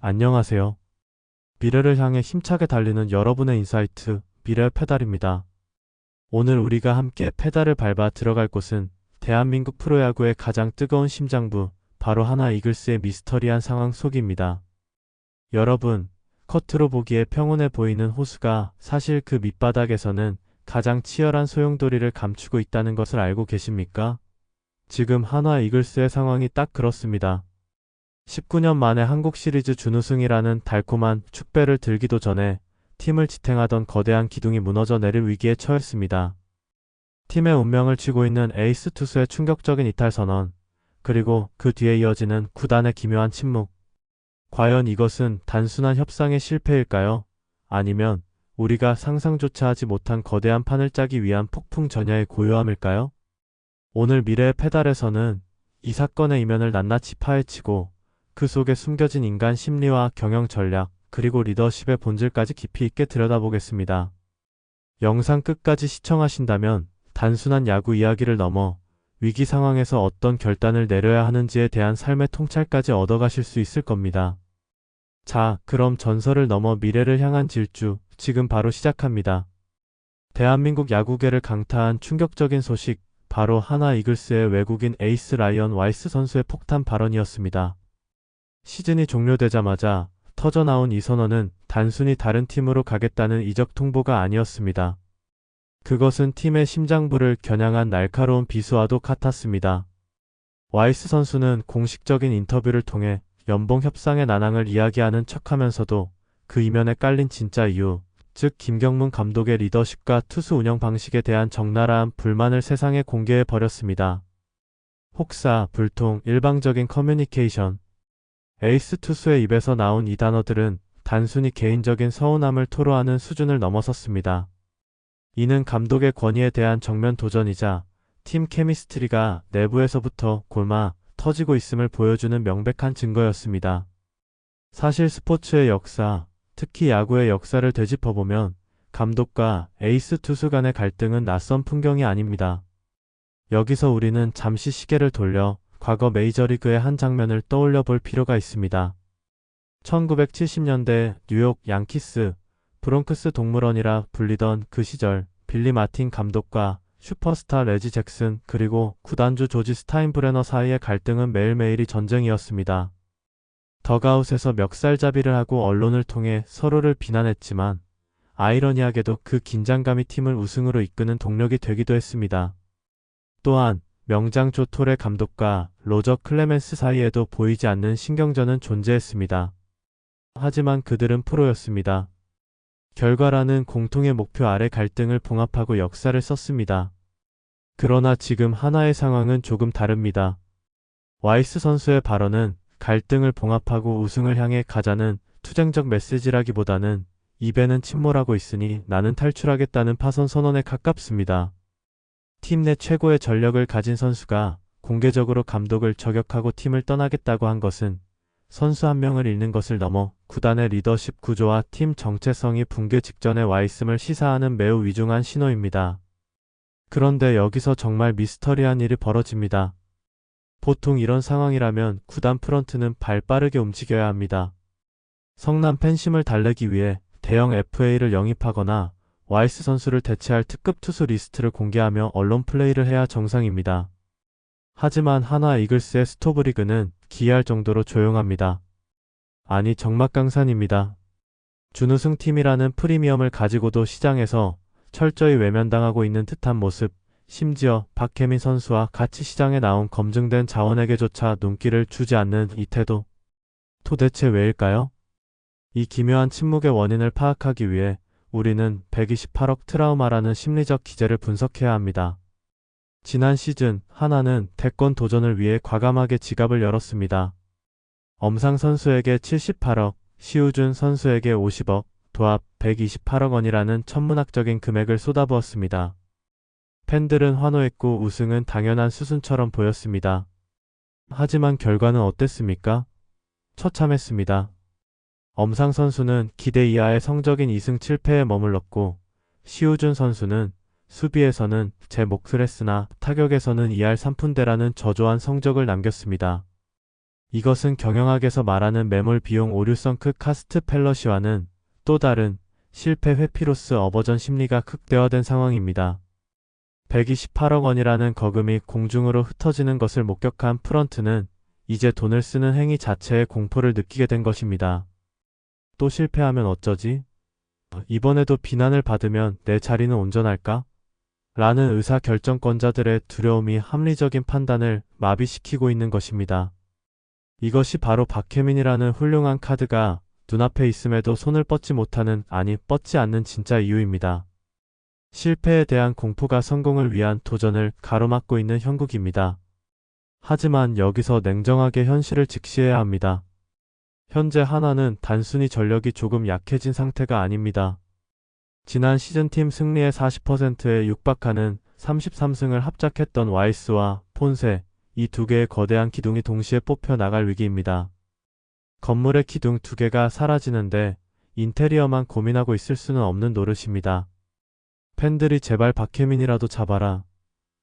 안녕하세요. 미래를 향해 힘차게 달리는 여러분의 인사이트, 미래 페달입니다. 오늘 우리가 함께 페달을 밟아 들어갈 곳은 대한민국 프로야구의 가장 뜨거운 심장부, 바로 하나 이글스의 미스터리한 상황 속입니다. 여러분, 커트로 보기에 평온해 보이는 호수가 사실 그 밑바닥에서는 가장 치열한 소용돌이를 감추고 있다는 것을 알고 계십니까? 지금 한화 이글스의 상황이 딱 그렇습니다. 19년 만에 한국 시리즈 준우승이라는 달콤한 축배를 들기도 전에 팀을 지탱하던 거대한 기둥이 무너져 내릴 위기에 처했습니다. 팀의 운명을 쥐고 있는 에이스 투수의 충격적인 이탈 선언, 그리고 그 뒤에 이어지는 구단의 기묘한 침묵. 과연 이것은 단순한 협상의 실패일까요? 아니면 우리가 상상조차 하지 못한 거대한 판을 짜기 위한 폭풍 전야의 고요함일까요? 오늘 미래의 페달에서는 이 사건의 이면을 낱낱이 파헤치고 그 속에 숨겨진 인간 심리와 경영 전략, 그리고 리더십의 본질까지 깊이 있게 들여다보겠습니다. 영상 끝까지 시청하신다면 단순한 야구 이야기를 넘어 위기 상황에서 어떤 결단을 내려야 하는지에 대한 삶의 통찰까지 얻어가실 수 있을 겁니다. 자, 그럼 전설을 넘어 미래를 향한 질주, 지금 바로 시작합니다. 대한민국 야구계를 강타한 충격적인 소식, 바로 하나 이글스의 외국인 에이스 라이언 와이스 선수의 폭탄 발언이었습니다. 시즌이 종료되자마자 터져나온 이 선언은 단순히 다른 팀으로 가겠다는 이적 통보가 아니었습니다. 그것은 팀의 심장부를 겨냥한 날카로운 비수와도 같았습니다. 와이스 선수는 공식적인 인터뷰를 통해 연봉 협상의 난항을 이야기하는 척하면서도 그 이면에 깔린 진짜 이유, 즉 김경문 감독의 리더십과 투수 운영 방식에 대한 적나라한 불만을 세상에 공개해 버렸습니다. 혹사, 불통, 일방적인 커뮤니케이션, 에이스 투수의 입에서 나온 이 단어들은 단순히 개인적인 서운함을 토로하는 수준을 넘어섰습니다. 이는 감독의 권위에 대한 정면 도전이자 팀 케미스트리가 내부에서부터 골마 터지고 있음을 보여주는 명백한 증거였습니다. 사실 스포츠의 역사, 특히 야구의 역사를 되짚어보면 감독과 에이스 투수 간의 갈등은 낯선 풍경이 아닙니다. 여기서 우리는 잠시 시계를 돌려 과거 메이저리그의 한 장면을 떠올려 볼 필요가 있습니다. 1970년대 뉴욕 양키스, 브롱크스 동물원이라 불리던 그 시절 빌리 마틴 감독과 슈퍼스타 레지 잭슨 그리고 구단주 조지 스타인브레너 사이의 갈등은 매일매일이 전쟁이었습니다. 더가웃에서 멱살잡이를 하고 언론을 통해 서로를 비난했지만 아이러니하게도 그 긴장감이 팀을 우승으로 이끄는 동력이 되기도 했습니다. 또한 명장 조토레 감독과 로저 클레멘스 사이에도 보이지 않는 신경전은 존재했습니다. 하지만 그들은 프로였습니다. 결과라는 공통의 목표 아래 갈등을 봉합하고 역사를 썼습니다. 그러나 지금 하나의 상황은 조금 다릅니다. 와이스 선수의 발언은 갈등을 봉합하고 우승을 향해 가자는 투쟁적 메시지라기보다는 입에는 침몰하고 있으니 나는 탈출하겠다는 파선 선언에 가깝습니다. 팀 내 최고의 전력을 가진 선수가 공개적으로 감독을 저격하고 팀을 떠나겠다고 한 것은 선수 한 명을 잃는 것을 넘어 구단의 리더십 구조와 팀 정체성이 붕괴 직전에 와 있음을 시사하는 매우 위중한 신호입니다. 그런데 여기서 정말 미스터리한 일이 벌어집니다. 보통 이런 상황이라면 구단 프런트는 발 빠르게 움직여야 합니다. 성남 팬심을 달래기 위해 대형 FA를 영입하거나 와이스 선수를 대체할 특급 투수 리스트를 공개하며 언론 플레이를 해야 정상입니다. 하지만 하나 이글스의 스토브리그는 기이할 정도로 조용합니다. 아니 정막강산입니다. 준우승 팀이라는 프리미엄을 가지고도 시장에서 철저히 외면당하고 있는 듯한 모습, 심지어 박혜민 선수와 같이 시장에 나온 검증된 자원에게조차 눈길을 주지 않는 이 태도. 도대체 왜일까요? 이 기묘한 침묵의 원인을 파악하기 위해 우리는 128억 트라우마라는 심리적 기제를 분석해야 합니다. 지난 시즌 하나는 태권 도전을 위해 과감하게 지갑을 열었습니다. 엄상 선수에게 78억, 시우준 선수에게 50억, 도합 128억 원이라는 천문학적인 금액을 쏟아부었습니다. 팬들은 환호했고 우승은 당연한 수순처럼 보였습니다. 하지만 결과는 어땠습니까? 처참했습니다. 엄상 선수는 기대 이하의 성적인 2승 7패에 머물렀고 시우준 선수는 수비에서는 제 몫을 했으나 타격에서는 2할 3푼대라는 저조한 성적을 남겼습니다. 이것은 경영학에서 말하는 매몰 비용 오류 성크 카스트 펠러시와는 또 다른 실패 회피로스 어버전 심리가 극대화된 상황입니다. 128억 원이라는 거금이 공중으로 흩어지는 것을 목격한 프런트는 이제 돈을 쓰는 행위 자체에 공포를 느끼게 된 것입니다. 또 실패하면 어쩌지? 이번에도 비난을 받으면 내 자리는 온전할까? 라는 의사 결정권자들의 두려움이 합리적인 판단을 마비시키고 있는 것입니다. 이것이 바로 박혜민이라는 훌륭한 카드가 눈앞에 있음에도 손을 뻗지 못하는, 아니, 뻗지 않는 진짜 이유입니다. 실패에 대한 공포가 성공을 위한 도전을 가로막고 있는 형국입니다. 하지만 여기서 냉정하게 현실을 직시해야 합니다. 현재 하나는 단순히 전력이 조금 약해진 상태가 아닙니다. 지난 시즌 팀 승리의 40%에 육박하는 33승을 합작했던 와이스와 폰세, 이 두 개의 거대한 기둥이 동시에 뽑혀 나갈 위기입니다. 건물의 기둥 두 개가 사라지는데 인테리어만 고민하고 있을 수는 없는 노릇입니다. 팬들이 제발 박혜민이라도 잡아라.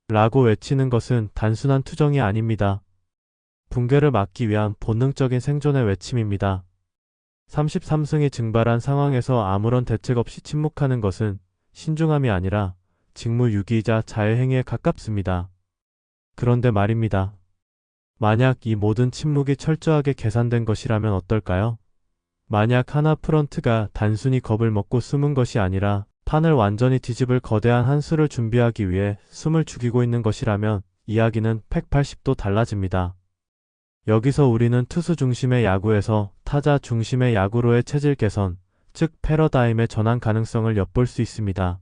라고 외치는 것은 단순한 투정이 아닙니다. 붕괴를 막기 위한 본능적인 생존의 외침입니다. 33승이 증발한 상황에서 아무런 대책 없이 침묵하는 것은 신중함이 아니라 직무유기이자 자해행위에 가깝습니다. 그런데 말입니다. 만약 이 모든 침묵이 철저하게 계산된 것이라면 어떨까요? 만약 하나 프런트가 단순히 겁을 먹고 숨은 것이 아니라 판을 완전히 뒤집을 거대한 한 수를 준비하기 위해 숨을 죽이고 있는 것이라면 이야기는 180도 달라집니다. 여기서 우리는 투수 중심의 야구에서 타자 중심의 야구로의 체질 개선, 즉 패러다임의 전환 가능성을 엿볼 수 있습니다.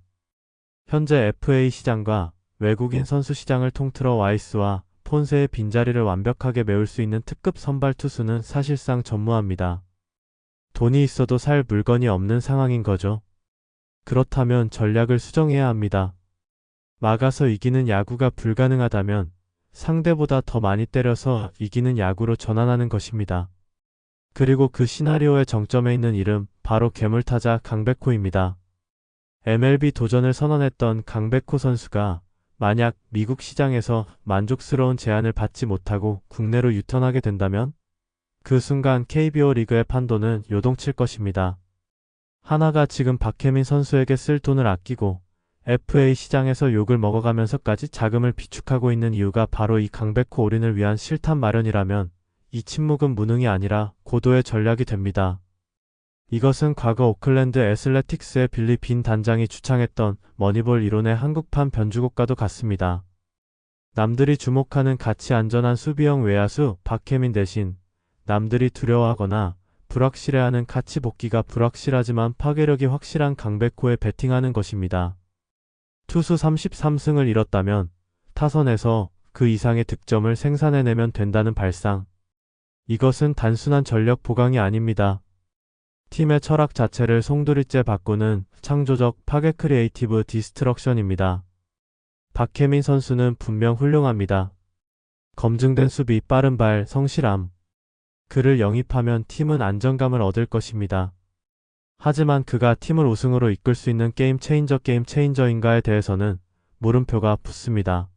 현재 FA 시장과 외국인 선수 시장을 통틀어 와이스와 폰세의 빈자리를 완벽하게 메울 수 있는 특급 선발 투수는 사실상 전무합니다. 돈이 있어도 살 물건이 없는 상황인 거죠. 그렇다면 전략을 수정해야 합니다. 막아서 이기는 야구가 불가능하다면 상대보다 더 많이 때려서 이기는 야구로 전환하는 것입니다. 그리고 그 시나리오의 정점에 있는 이름 바로 괴물타자 강백호입니다. MLB 도전을 선언했던 강백호 선수가 만약 미국 시장에서 만족스러운 제안을 받지 못하고 국내로 유턴하게 된다면 그 순간 KBO 리그의 판도는 요동칠 것입니다. 하나가 지금 박혜민 선수에게 쓸 돈을 아끼고 FA 시장에서 욕을 먹어가면서까지 자금을 비축하고 있는 이유가 바로 이 강백호 올인을 위한 실탄 마련이라면 이 침묵은 무능이 아니라 고도의 전략이 됩니다. 이것은 과거 오클랜드 애슬레틱스의 빌리 빈 단장이 주창했던 머니볼 이론의 한국판 변주곡과도 같습니다. 남들이 주목하는 가치 안전한 수비형 외야수 박혜민 대신 남들이 두려워하거나 불확실해하는 가치 복귀가 불확실하지만 파괴력이 확실한 강백호에 베팅하는 것입니다. 투수 33승을 잃었다면 타선에서 그 이상의 득점을 생산해내면 된다는 발상. 이것은 단순한 전력 보강이 아닙니다. 팀의 철학 자체를 송두리째 바꾸는 창조적 파괴 크리에이티브 디스트럭션입니다. 박혜민 선수는 분명 훌륭합니다. 검증된 수비, 빠른 발, 성실함. 그를 영입하면 팀은 안정감을 얻을 것입니다. 하지만 그가 팀을 우승으로 이끌 수 있는 게임 체인저 게임 체인저인가에 대해서는 물음표가 붙습니다.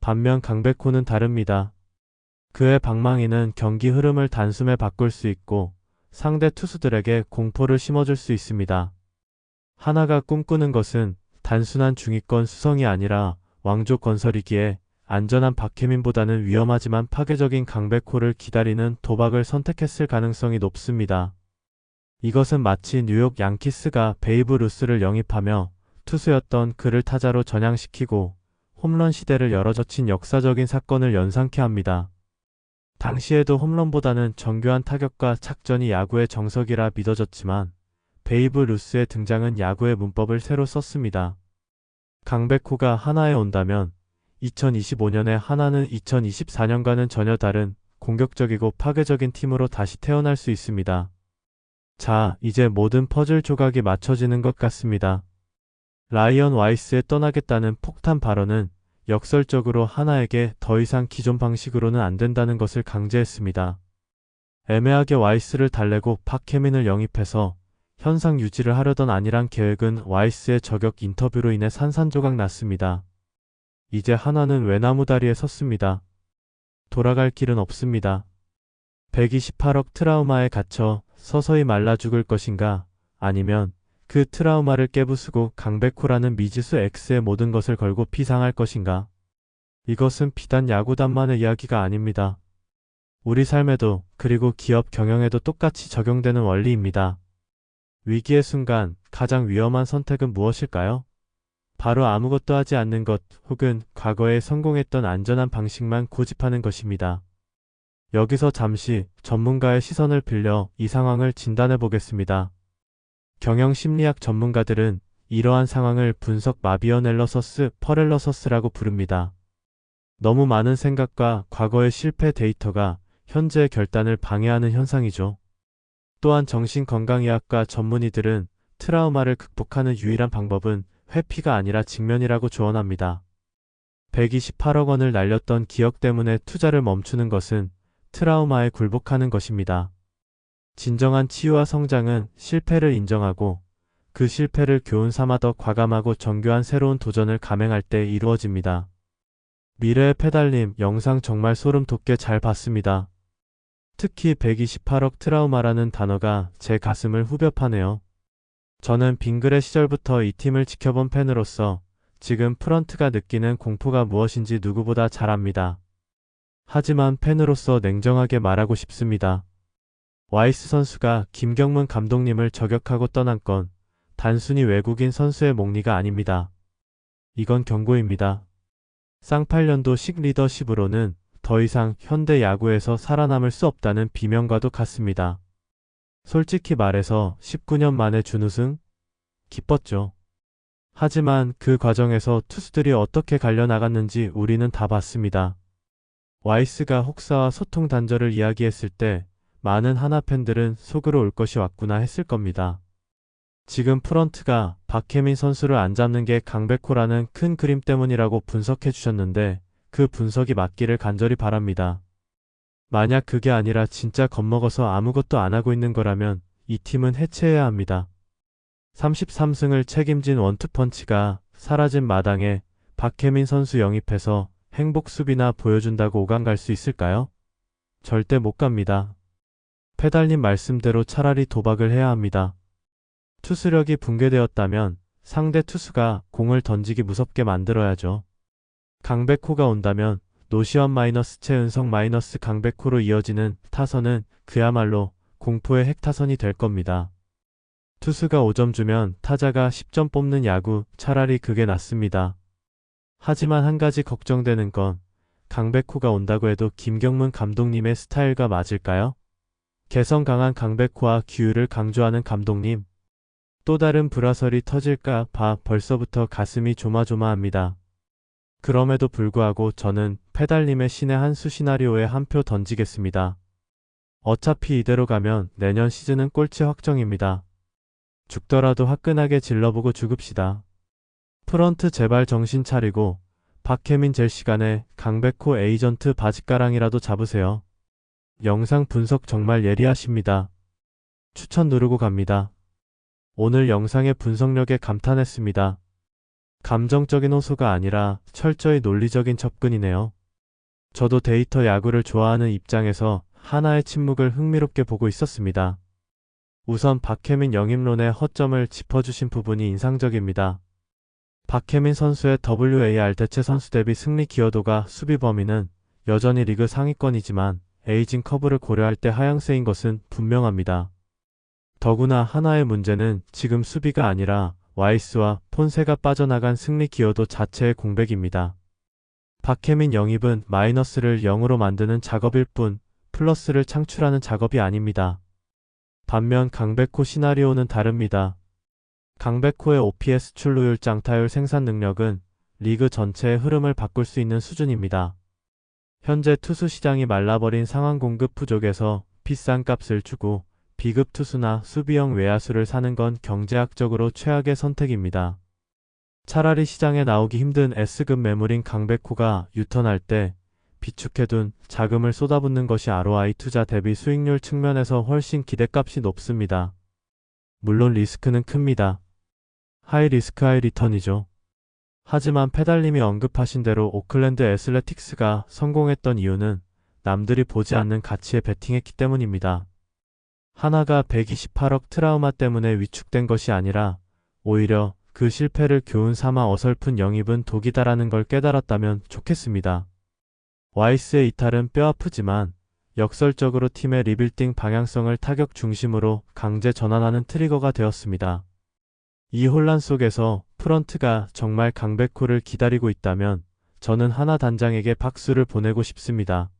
반면 강백호는 다릅니다. 그의 방망이는 경기 흐름을 단숨에 바꿀 수 있고 상대 투수들에게 공포를 심어줄 수 있습니다. 하나가 꿈꾸는 것은 단순한 중위권 수성이 아니라 왕족 건설이기에 안전한 박혜민보다는 위험하지만 파괴적인 강백호를 기다리는 도박을 선택했을 가능성이 높습니다. 이것은 마치 뉴욕 양키스가 베이브 루스를 영입하며 투수였던 그를 타자로 전향시키고 홈런 시대를 열어젖힌 역사적인 사건을 연상케 합니다. 당시에도 홈런보다는 정교한 타격과 착전이 야구의 정석이라 믿어졌지만 베이브 루스의 등장은 야구의 문법을 새로 썼습니다. 강백호가 하나에 온다면 2025년에 하나는 2024년과는 전혀 다른 공격적이고 파괴적인 팀으로 다시 태어날 수 있습니다. 자, 이제 모든 퍼즐 조각이 맞춰지는 것 같습니다. 라이언 와이스의 떠나겠다는 폭탄 발언은 역설적으로 하나에게 더 이상 기존 방식으로는 안 된다는 것을 강제했습니다. 애매하게 와이스를 달래고 박혜민을 영입해서 현상 유지를 하려던 아니란 계획은 와이스의 저격 인터뷰로 인해 산산조각 났습니다. 이제 하나는 외나무 다리에 섰습니다. 돌아갈 길은 없습니다. 128억 트라우마에 갇혀 서서히 말라 죽을 것인가 아니면 그 트라우마를 깨부수고 강백호라는 미지수 X의 모든 것을 걸고 피상할 것인가 이것은 비단 야구단만의 이야기가 아닙니다. 우리 삶에도 그리고 기업 경영에도 똑같이 적용되는 원리입니다. 위기의 순간 가장 위험한 선택은 무엇일까요? 바로 아무것도 하지 않는 것 혹은 과거에 성공했던 안전한 방식만 고집하는 것입니다. 여기서 잠시 전문가의 시선을 빌려 이 상황을 진단해 보겠습니다. 경영 심리학 전문가들은 이러한 상황을 분석 마비어넬러서스 퍼렐러서스라고 부릅니다. 너무 많은 생각과 과거의 실패 데이터가 현재의 결단을 방해하는 현상이죠. 또한 정신건강의학과 전문의들은 트라우마를 극복하는 유일한 방법은 회피가 아니라 직면이라고 조언합니다. 128억 원을 날렸던 기억 때문에 투자를 멈추는 것은 트라우마에 굴복하는 것입니다. 진정한 치유와 성장은 실패를 인정하고 그 실패를 교훈 삼아 더 과감하고 정교한 새로운 도전을 감행할 때 이루어집니다. 미래의 페달님 영상 정말 소름 돋게 잘 봤습니다. 특히 128억 트라우마라는 단어가 제 가슴을 후벼 파네요. 저는 빙그레 시절부터 이 팀을 지켜본 팬으로서 지금 프런트가 느끼는 공포가 무엇인지 누구보다 잘 압니다. 하지만 팬으로서 냉정하게 말하고 싶습니다. 와이스 선수가 김경문 감독님을 저격하고 떠난 건 단순히 외국인 선수의 몽리가 아닙니다. 이건 경고입니다. 쌍팔년도식 리더십으로는 더 이상 현대 야구에서 살아남을 수 없다는 비명과도 같습니다. 솔직히 말해서 19년 만에 준우승? 기뻤죠. 하지만 그 과정에서 투수들이 어떻게 갈려 나갔는지 우리는 다 봤습니다. 와이스가 혹사와 소통 단절을 이야기했을 때 많은 하나 팬들은 속으로 올 것이 왔구나 했을 겁니다. 지금 프런트가 박혜민 선수를 안 잡는 게 강백호라는 큰 그림 때문이라고 분석해 주셨는데 그 분석이 맞기를 간절히 바랍니다. 만약 그게 아니라 진짜 겁먹어서 아무것도 안 하고 있는 거라면 이 팀은 해체해야 합니다. 33승을 책임진 원투펀치가 사라진 마당에 박혜민 선수 영입해서 행복 수비나 보여준다고 오간 갈수 있을까요? 절대 못 갑니다. 페달님 말씀대로 차라리 도박을 해야 합니다. 투수력이 붕괴되었다면 상대 투수가 공을 던지기 무섭게 만들어야죠. 강백호가 온다면 노시원 마이너스 최은성 마이너스 강백호로 이어지는 타선은 그야말로 공포의 핵타선이 될 겁니다. 투수가 5점 주면 타자가 10점 뽑는 야구 차라리 그게 낫습니다. 하지만 한 가지 걱정되는 건 강백호가 온다고 해도 김경문 감독님의 스타일과 맞을까요? 개성 강한 강백호와 규율을 강조하는 감독님. 또 다른 불화설이 터질까 봐 벌써부터 가슴이 조마조마합니다. 그럼에도 불구하고 저는 페달님의 신의 한수 시나리오에 한 표 던지겠습니다. 어차피 이대로 가면 내년 시즌은 꼴찌 확정입니다. 죽더라도 화끈하게 질러보고 죽읍시다. 프런트 제발 정신 차리고 박혜민 젤 시간에 강백호 에이전트 바짓가랑이라도 잡으세요. 영상 분석 정말 예리하십니다. 추천 누르고 갑니다. 오늘 영상의 분석력에 감탄했습니다. 감정적인 호소가 아니라 철저히 논리적인 접근이네요. 저도 데이터 야구를 좋아하는 입장에서 하나의 침묵을 흥미롭게 보고 있었습니다. 우선 박혜민 영입론의 허점을 짚어주신 부분이 인상적입니다. 박혜민 선수의 WAR 대체 선수 대비 승리 기여도가 수비 범위는 여전히 리그 상위권이지만 에이징 커브를 고려할 때 하향세인 것은 분명합니다. 더구나 하나의 문제는 지금 수비가 아니라 와이스와 폰세가 빠져나간 승리 기여도 자체의 공백입니다. 박혜민 영입은 마이너스를 0으로 만드는 작업일 뿐 플러스를 창출하는 작업이 아닙니다. 반면 강백호 시나리오는 다릅니다. 강백호의 OPS 출루율 장타율 생산 능력은 리그 전체의 흐름을 바꿀 수 있는 수준입니다. 현재 투수 시장이 말라버린 상황 공급 부족에서 비싼 값을 주고 비급 투수나 수비형 외야수를 사는 건 경제학적으로 최악의 선택입니다. 차라리 시장에 나오기 힘든 S급 매물인 강백호가 유턴할 때 비축해둔 자금을 쏟아붓는 것이 ROI 투자 대비 수익률 측면에서 훨씬 기대값이 높습니다. 물론 리스크는 큽니다. 하이 리스크 하이 리턴이죠. 하지만 페달님이 언급하신 대로 오클랜드 애슬레틱스가 성공했던 이유는 남들이 보지 않는 가치에 베팅했기 때문입니다. 하나가 128억 트라우마 때문에 위축된 것이 아니라 오히려 그 실패를 교훈 삼아 어설픈 영입은 독이다라는 걸 깨달았다면 좋겠습니다. 와이스의 이탈은 뼈아프지만 역설적으로 팀의 리빌딩 방향성을 타격 중심으로 강제 전환하는 트리거가 되었습니다. 이 혼란 속에서 프런트가 정말 강백호를 기다리고 있다면 저는 하나 단장에게 박수를 보내고 싶습니다.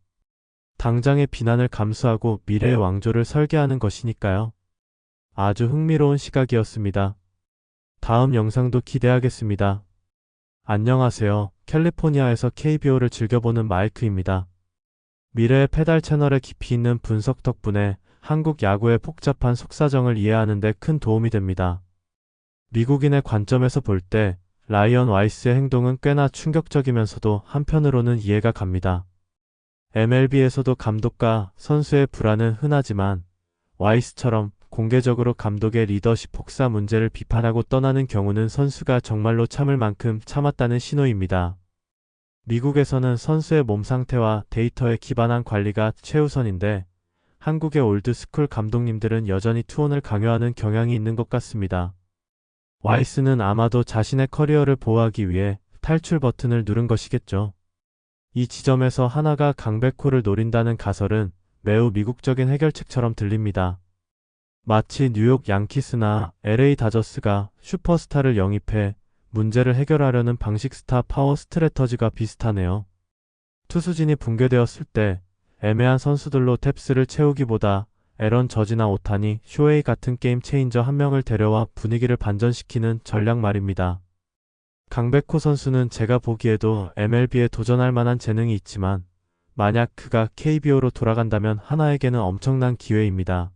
당장의 비난을 감수하고 미래의 왕조를 설계하는 것이니까요. 아주 흥미로운 시각이었습니다. 다음 영상도 기대하겠습니다. 안녕하세요. 캘리포니아에서 KBO를 즐겨보는 마이크입니다. 미래의 페달 채널의 깊이 있는 분석 덕분에 한국 야구의 복잡한 속사정을 이해하는 데 큰 도움이 됩니다. 미국인의 관점에서 볼 때 라이언 와이스의 행동은 꽤나 충격적이면서도 한편으로는 이해가 갑니다. MLB에서도 감독과 선수의 불안은 흔하지만 와이스처럼 공개적으로 감독의 리더십 폭사 문제를 비판하고 떠나는 경우는 선수가 정말로 참을 만큼 참았다는 신호입니다. 미국에서는 선수의 몸 상태와 데이터에 기반한 관리가 최우선인데 한국의 올드스쿨 감독님들은 여전히 투혼을 강요하는 경향이 있는 것 같습니다. 와이스는 아마도 자신의 커리어를 보호하기 위해 탈출 버튼을 누른 것이겠죠. 이 지점에서 하나가 강백호를 노린다는 가설은 매우 미국적인 해결책처럼 들립니다. 마치 뉴욕 양키스나 LA 다저스가 슈퍼스타를 영입해 문제를 해결하려는 방식 스타 파워 스트레터지가 비슷하네요. 투수진이 붕괴되었을 때 애매한 선수들로 탭스를 채우기보다 에런 저지나 오타니, 쇼웨이 같은 게임 체인저 한 명을 데려와 분위기를 반전시키는 전략 말입니다. 강백호 선수는 제가 보기에도 MLB에 도전할 만한 재능이 있지만 만약 그가 KBO로 돌아간다면 하나에게는 엄청난 기회입니다.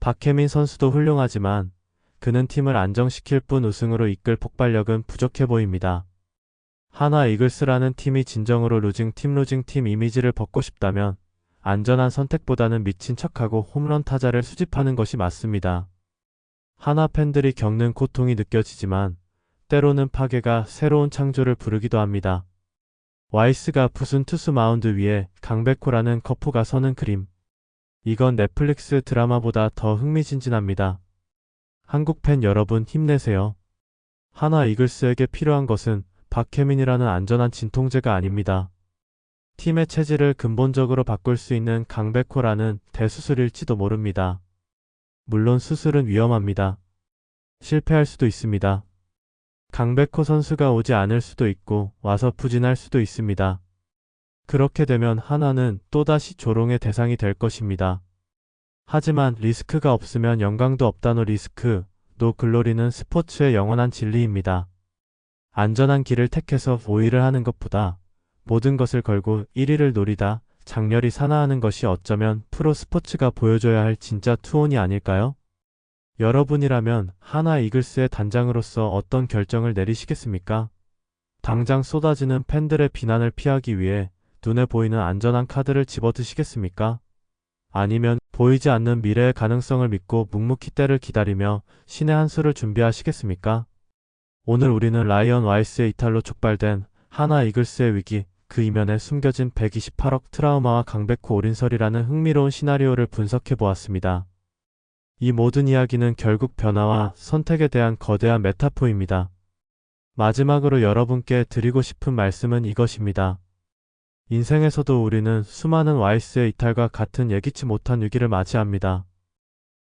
박혜민 선수도 훌륭하지만 그는 팀을 안정시킬 뿐 우승으로 이끌 폭발력은 부족해 보입니다. 하나 이글스라는 팀이 진정으로 루징 팀 루징 팀 이미지를 벗고 싶다면 안전한 선택보다는 미친 척하고 홈런 타자를 수집하는 것이 맞습니다. 하나 팬들이 겪는 고통이 느껴지지만 때로는 파괴가 새로운 창조를 부르기도 합니다. 와이스가 부순 투수 마운드 위에 강백호라는 거포가 서는 그림. 이건 넷플릭스 드라마보다 더 흥미진진합니다. 한국 팬 여러분 힘내세요. 하나 이글스에게 필요한 것은 박혜민이라는 안전한 진통제가 아닙니다. 팀의 체질을 근본적으로 바꿀 수 있는 강백호라는 대수술일지도 모릅니다. 물론 수술은 위험합니다. 실패할 수도 있습니다. 강백호 선수가 오지 않을 수도 있고 와서 부진할 수도 있습니다. 그렇게 되면 하나는 또다시 조롱의 대상이 될 것입니다. 하지만 리스크가 없으면 영광도 없다노 리스크, 노 글로리는 스포츠의 영원한 진리입니다. 안전한 길을 택해서 오일을 하는 것보다 모든 것을 걸고 1위를 노리다 장렬히 산화하는 것이 어쩌면 프로 스포츠가 보여줘야 할 진짜 투혼이 아닐까요? 여러분이라면 하나 이글스의 단장으로서 어떤 결정을 내리시겠습니까? 당장 쏟아지는 팬들의 비난을 피하기 위해 눈에 보이는 안전한 카드를 집어드시겠습니까? 아니면 보이지 않는 미래의 가능성을 믿고 묵묵히 때를 기다리며 신의 한 수를 준비하시겠습니까? 오늘 우리는 라이언 와이스의 이탈로 촉발된 하나 이글스의 위기, 그 이면에 숨겨진 128억 트라우마와 강백호 올인설이라는 흥미로운 시나리오를 분석해 보았습니다. 이 모든 이야기는 결국 변화와 선택에 대한 거대한 메타포입니다. 마지막으로 여러분께 드리고 싶은 말씀은 이것입니다. 인생에서도 우리는 수많은 와이스의 이탈과 같은 예기치 못한 위기를 맞이합니다.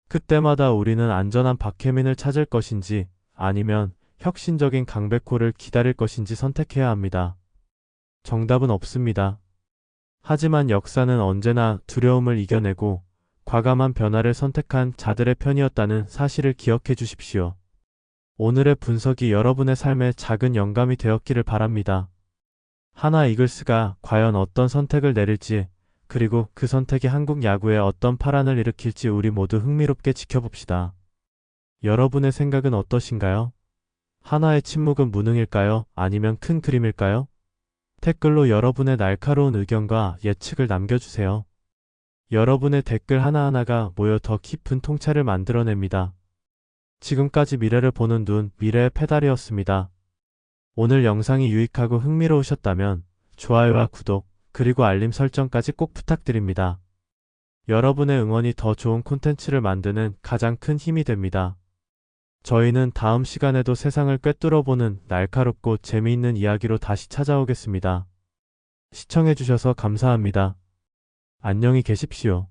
그때마다 우리는 안전한 박혜민을 찾을 것인지 아니면 혁신적인 강백호를 기다릴 것인지 선택해야 합니다. 정답은 없습니다. 하지만 역사는 언제나 두려움을 이겨내고 과감한 변화를 선택한 자들의 편이었다는 사실을 기억해 주십시오. 오늘의 분석이 여러분의 삶에 작은 영감이 되었기를 바랍니다. 하나 이글스가 과연 어떤 선택을 내릴지 그리고 그 선택이 한국 야구에 어떤 파란을 일으킬지 우리 모두 흥미롭게 지켜봅시다. 여러분의 생각은 어떠신가요? 하나의 침묵은 무능일까요? 아니면 큰 그림일까요? 댓글로 여러분의 날카로운 의견과 예측을 남겨주세요. 여러분의 댓글 하나하나가 모여 더 깊은 통찰을 만들어냅니다. 지금까지 미래를 보는 눈, 미래의 페달이었습니다. 오늘 영상이 유익하고 흥미로우셨다면 좋아요와 구독, 그리고 알림 설정까지 꼭 부탁드립니다. 여러분의 응원이 더 좋은 콘텐츠를 만드는 가장 큰 힘이 됩니다. 저희는 다음 시간에도 세상을 꿰뚫어보는 날카롭고 재미있는 이야기로 다시 찾아오겠습니다. 시청해주셔서 감사합니다. 안녕히 계십시오.